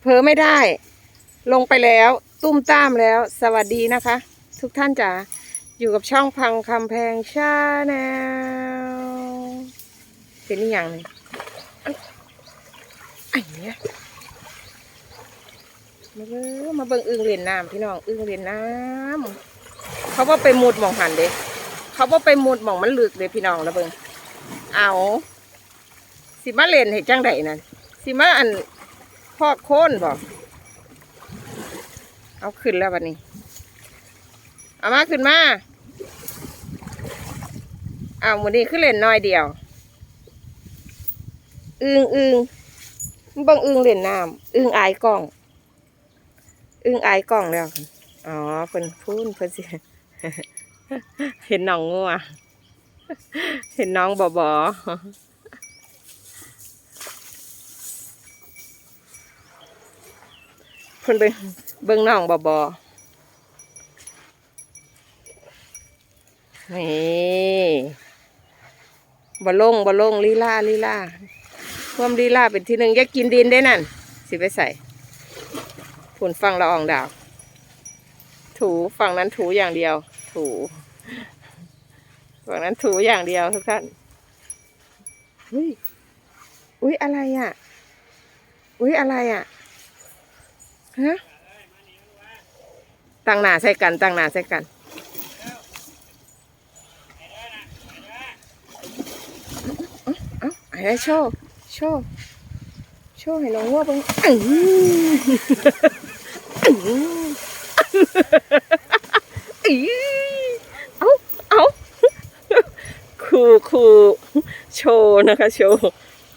เผลอไม่ได้ ลงไปแล้ว ตุ้มตามแล้ว สวัสดีนะคะ ทุกท่านจ๋าอยู่กับช่องพังคำแพงชาแนลเป็นอย่างหนึ่งอ้าไอ้เนี่ยมาเบิ่งมาเบิ่งอึ่งเรียนน้ำพี่น้องอึ่งเรียนน้ำเขาว่าไปมุดหมองหันเด้เขาว่าไปมุดหมองมันลึกเด้พี่น้องแล้วเบิ่งเอาสิมาเล่นให้จังไดนั่นสิมาอัน พอกโค่นบ่เอาขึ้นแล้ววันนี้ เอามาขึ้นมา เอาวันนี้ขึ้นเล่นน้อยเดียว อึงอึงบังอึงเล่นน้ำอึงอายกล้อง อึงอายกล้องแล้ว อ๋อเพิ่นพูนเพิ่นสิเห็นน้องงัว เห็นน้องบอบอ พิ่นเบิ่งเบิ่งน้องบอบอนี่บ่ลงบ่ลงลีลาลีลาความลีลาเป็นที่หนึ่งอยากกินดินได้นั่น สิไปใส่ผุนฟังละอองดาว ถูฝั่งนั้นถูอย่างเดียว ถูฝั่งนั้นถูอย่างเดียวทุกท่านอุ้ยอุ้ยอะไรอะอุ้ยอะไรอะ ฮะตั้งหน้าใส่กันตั้งหน้าใส่กันเอ้าเอ้าอะไรโชว์โชว์โชว์ให้น้องวัวบ้างอื้ออื้ออื้อเอ้าเอ้าคูคูโชว์นะคะ โชว์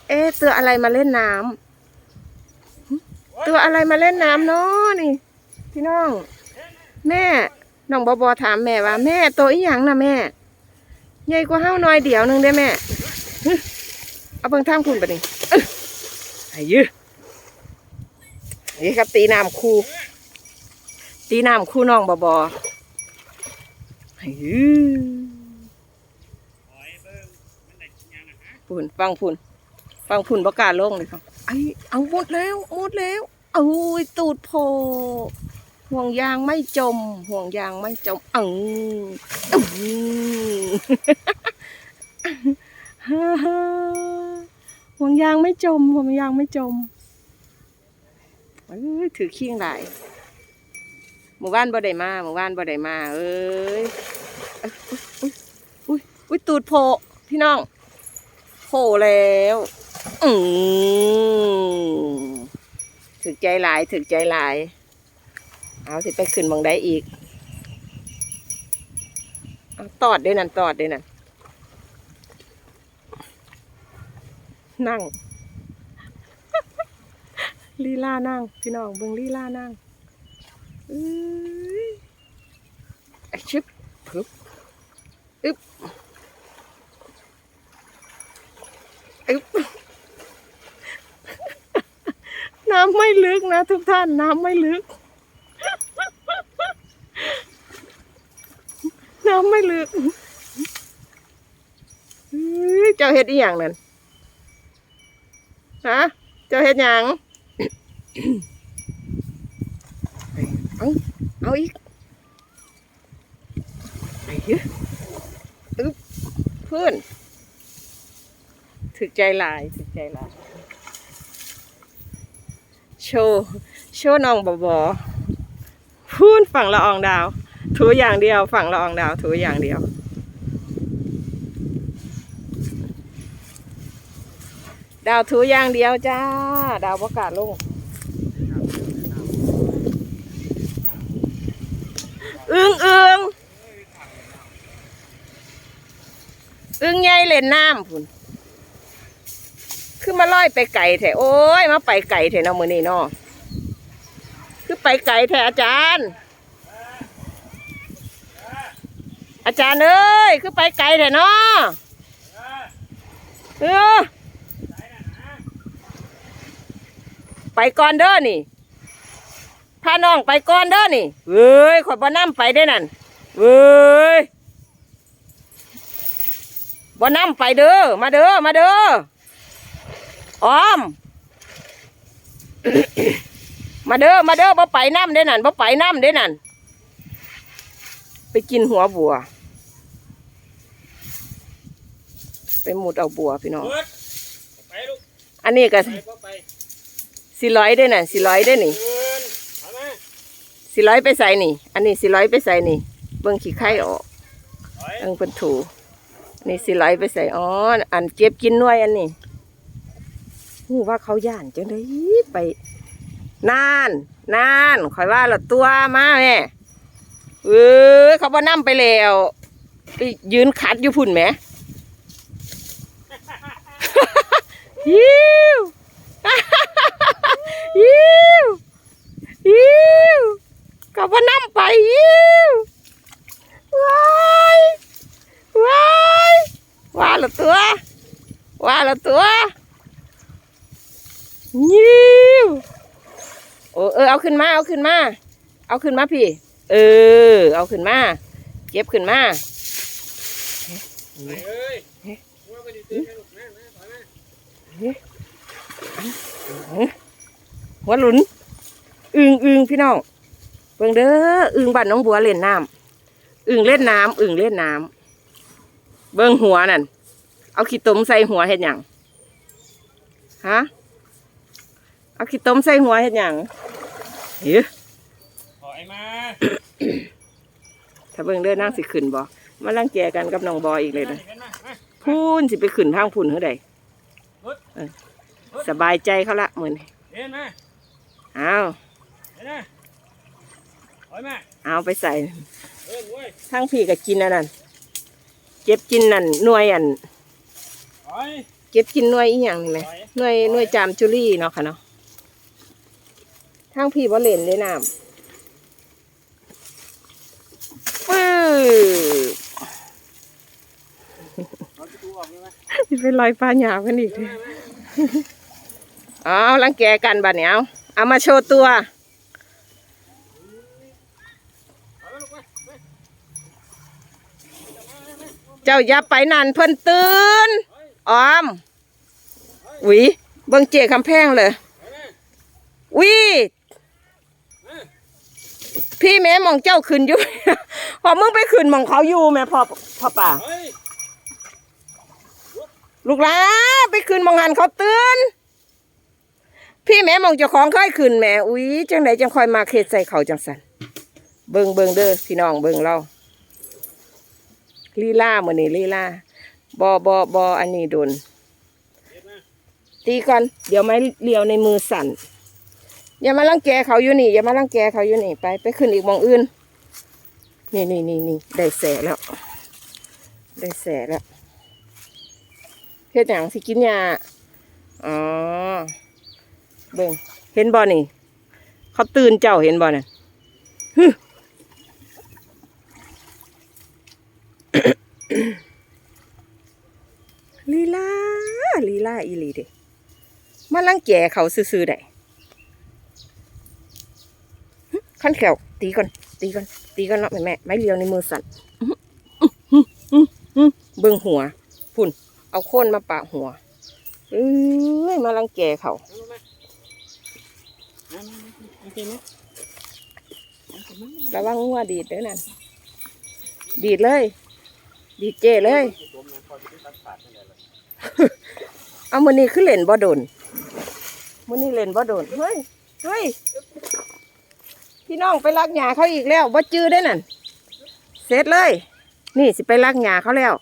เอ๊ะตัวอะไรมาเล่นน้ำ ตัวอะไรมาเล่นน้ำเนาะนี่ พี่น้อง แม่น้องบอบอถามแม่ว่า แม่ตัวอีหยังนะแม่ใหญ่กว่าเฮาน่อยเดียวหนึงได้แม่เอาเบิ่งทางคุณปะนี่ไอ้ยื้อนี่ครับ ตีน้ำคู่ตีน้ำคู่น้องบอบอไอ้ยื้อพุ่นฟังพุ่นฟังพุ่นประกาศลงเลยครับไอเอาหมดแล้วหมดแล้ว เอายตูดโพห่วงยางไม่จม ห่วงยางไม่จมเอออื้อห่วงยางไม่จม ห่วงยางไม่จมเอ้ยถือขี้งหลหมู่บ้านบ่ได้มาหมู่บ้านบ่ได้มา เอ้ยอุ้ยอุ้ยอุ้ยตูดโพพี่น้องโผล่แล้วอืม ถึกใจหลายถึกใจหลาย เอาสิไปขึ้นบังได้อีกเอาตอดด้วยนั่นตอดด้วยนั่นนั่งลีลานั่ง พี่น้องเบิ่งลีลานั่งเอ้ยไอชิบพึบอึบอึบ น้ำไม่ลึกนะทุกท่านน้ำไม่ลึก น้ำไม่ลึกเฮ้ยเจ้าเฮ็ดอีหยังนั่นฮะเจ้าเฮ็ดหยังเอาเอาอีกไอ้เหี้ยเพื่อนถึกใจหลายถึกใจหลาย ว์โชว์น้องบอบอพูนฝั่งละอองดาว ถูอย่างเดียว ฝั่งละอองดาว ถูอย่างเดียว ดาวถูอย่างเดียวจ้า ดาวประกาศลงอึ้งอึ้งอึ้งใหญ่เล่นน้ำพุ่น คือมาลอยไปไก่แท้โอ้ยมาไปไก่แท้เนาะมือนี้เนาะคือไปไก่แท้อาจารย์ อาจารย์เอ้ยคือไปไก่แท้เนาะเออไปก่อนเด้อนี่พาน้องไปก่อนเด้อนี่เว้ยขอยบ่นํไปได้อนั่นเว้ยบ่นํไปเด้อมาเด้อมาเด้อ ออม มาเด้อมาเด้อบ่ไปน้ำเด้นั่นบ่ไปน้ำเด้นั่นไปกินหัวบัว ไปหมุดเอาบัวพี่น้องเบิดไปลูกอันนี้ก็ไปก็ไปสิร้อยได้น่ะสิร้อยได้นี่เดินเอามาสิร้อยไปใส่นี่ อันนี้สิร้อยไปใส่นี่ เบิ่งขี้ไข่ออกถอยเบิ่งเพิ่นถูอันนี่สิร้อยไปใส่อ๋ออันเก็บกินหน่วยอันนี้ หูว่าเขาย่านจังได้ไปนานนานคอยว่าละตัวมาแม่เออเขาบ่นํไปแล้วไปยืนคัดอยู่พุ่นแหมยิว ยิวยิวเขาบ่นํไปยิวว้ายว้ายว่าละตัวว่าละตัวยิวโอ้เออเอา ขึ้นมาเอาขึ้นมา เอาขึ้นมาพี่ เออ เอาขึ้นมาเก็บขึ้นมาไปเอ้ยว่าไปดิตื่นให้ลูกนะนะถอยมาหัวหลุนอึงอึงพี่น้องเบิ่งเด้ออึงบ้านน้องบัวเล่นน้ำอึงเล่นน้ำอึงเล่นน้ำเบิ่งหัวนั่นเอาขี้ตมใส่หัวเฮ็ดหยังฮะเอาขี้ตมใส่หัวเฮ็ดหยัง เฮ้ยถอยมา ถ้าเบิ่งเด้อนางสิขึ้นบ่มาลังแกกันกับน้องบอยอีกเลยนะเห็นไหมมาพูนสิไปขึ้นทางพุ่นเท่าใดเออสบายใจเขาละมื้อนี้เห็นไหมเอาเห็นไหมถอยมาเอาไปใส่เดินเว้ยทั้งพี่ก็กินอันนั้นเก็บกินนั่นหน่วยอันถอยเก็บกินหน่วยอีหยังนี่ไหมถอยหน่วยหน่วยจามจุลี่เนาะค่ะเนาะ ทั้งพี่บ่เล่นเลยน้ำปื้อเอาประตูออกเลยไหมเป็นรอยปลาหยาบกันอีกเลยเอาลังแกกันบัดเนี้ยเอาเอามาโชว์ตัวถอยมาลูกไปไปเจ้าอย่าไปนั่นเพิ่นตื่นถอยออมหวิเบิ่งเจคำแพงเลยถอยมาวิมา พี่แม่มองเจ้าขึ้นอยู่ พอมึงไปขึ้นมองเขาอยู่แม่พอพ่อป่าลูกหลาไปขึ้นมองหันเขาตื่นพี่แม่มองเจ้าของเคยขึ้นแม่อุ้ยจังไหนจังคอยมาเขตใส่เขาจังสันเบิงเบิงเด้อพี่น้องเบิงเราลีลาเหมือนนี่ลีลาบอบอบออันนี้โดนตีกันเดี๋ยวไม่เลียวในมือสั่น อย่ามาลังแกเขาอยู่นี่ อย่ามาลังแกเขาอยู่นี่ ไป ไปขึ้นอีกมองอื่น นี่นี่นี่นี่ได้แสแล้ว ได้แสแล้วเฮ็ดหยังสิกินยาอ๋อ เบิ่งเห็นบ่นี่ เขาตื่นเจ้าเห็นบ่น่ะฮึลีลาลีลาอีหลีเด้มาลังแกเขาซื่อๆได้หึ ขั้นแขวตีก่อนตีก่อนตีก่อนเนาะแม่แม่ไม่เลียวในมือสั่นอื้ออื้ออื้ออื้อเบิ่งหัวพุ่น เอาโค่นมาปะหัวเอ้ยมาลังแกเขาระวังงัวดีดเด้อนั่นดีดเลย ดีดเจเลยจมนะพอจะได้ตัดขาดนั่นแหละเลยเอามือนี้คือเล่นบ่โดนมือนี้เล่นบ่โดนเฮ้ยเฮ้ย พี่น้องไปลักหญ้าเขาอีกแล้วบ่จื้อได้นั่นเสร็จเลย นี่สิไปลักหญ้าเขาแล้ว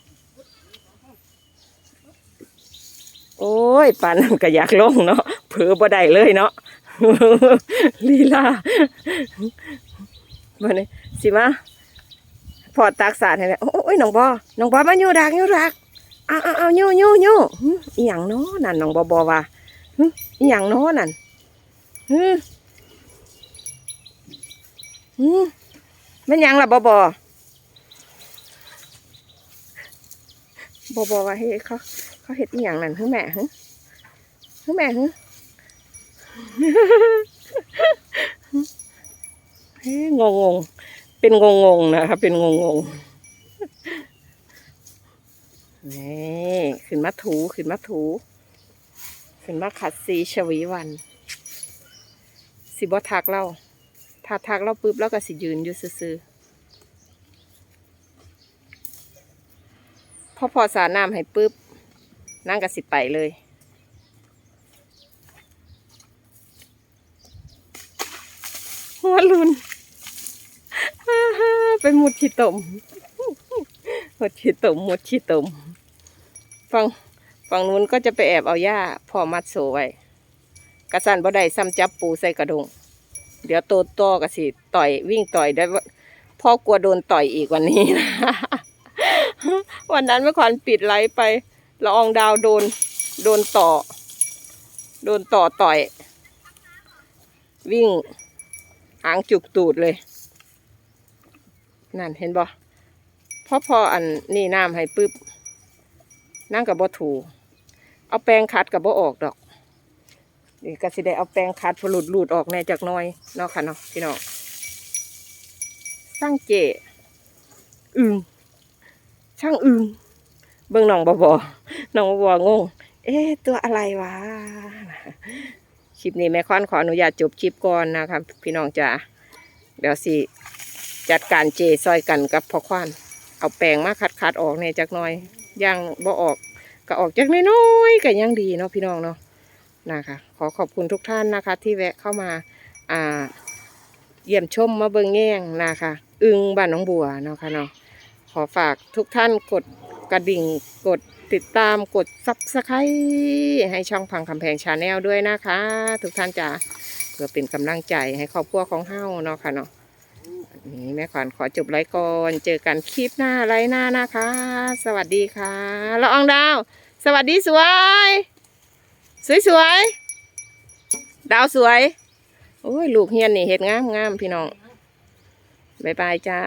โอ้ยปานนั้นก็อยากลงเนาะเผือบ่ได้เลยเนาะลีลาบันนี้สิมาพอตักสารให้แม่โอ้ยน้องบอน้องบอมาอยู่ดักอยู่ดักเอาเอาเอาอยู่อยู่อยู่อีหยังเนาะนั่นน้องบอบอว่าอีหยังเนาะนั่น หึหึแม่นยังล่ะบอบอบอบอว่าเฮ้เขาเขาเห็ดอีหยังนั่นหึแม่หึหึแม่หึเฮ้งงงเป็นงงงนะคะเป็นงงงนี่ขึ้นมาถูขึ้นมาถูขึ้นมาขัดสีชวีวันสิบ่ทักเรา ถ้าทักเราปุ๊บเราก็สิยืนอยู่ซื่อๆพอพอสาน้ำให้ปุ๊บนั่งก็สิไปเลยหัวลุนไปมุดขี้ตมมุดขี้ตมมุดขี้ตมฝั่งฝั่งนู้นก็จะไปแอบเอาหญ้าพอมัดโซไว้กระสันบ่ได้ซ้ำจับปูใส่กระดง เดี๋ยวโตโตก็สิต่อยวิ่งต่อยได้พ่อกลัวโดนต่อยอีกวันนี้นะวันนั้นเมื่อก่อนปิดไลฟ์ไปละอองดาวโดน โดนต่อ โดนต่อต่อย วิ่งหางจุกตูดเลย นั่นเห็นบ่พอพออันนี่น้ำให้ปึ๊บนั่งกับบ่ถู เอาแปรงขัดกับบ่ออกดอก นี่ก็สิได้เอาแปรงขัดพอหลุดหลุดออกแน่จากน้อยเนาะค่ะเนาะพี่น้องสร้างเจอึงช่างอึงเบิ่งน้องบ่บ่น้องบ่บ่งง เอ๊ะตัวอะไรวะคลิปนี้แม่ค้อนขออนุญาตจบคลิปก่อนนะคะพี่น้องจ๋าเดี๋ยวสิจัดการเจซอยกันกับพ่อควานเอาแปรงมาคัดคัดออกในจักน่อยยังบ่ออกก็ออกจากน้อยๆก็ยังดีเนาะพี่น้องเนาะ นะคะ ขอขอบคุณทุกท่านนะคะ ที่แวะเข้ามาอ่าเยี่ยมชมมาเบิ่งแง่งนะคะ อึงบ้านน้องบัวเนาะค่ะเนาะขอฝากทุกท่านกดกระดิ่งกดติดตามกดซับสไครต์ให้ช่องพังคำแพงชาแนลด้วยนะคะ ทุกท่านจ๋าเพื่อเป็นกำลังใจให้ครอบครัวของเฮาเนาะค่ะเนาะนนี้แม่ขวัญขอจบไลฟ์ก่อนเจอกันคลิปหน้าไลฟ์หน้านะคะ สวัสดีค่ะละอองดาว สวัสดีสวย สวยสวยดาวสวย โอ้ย ลูกเฮียนนี่เห็ดงามงามพี่น้องบ๊ายบายจ้า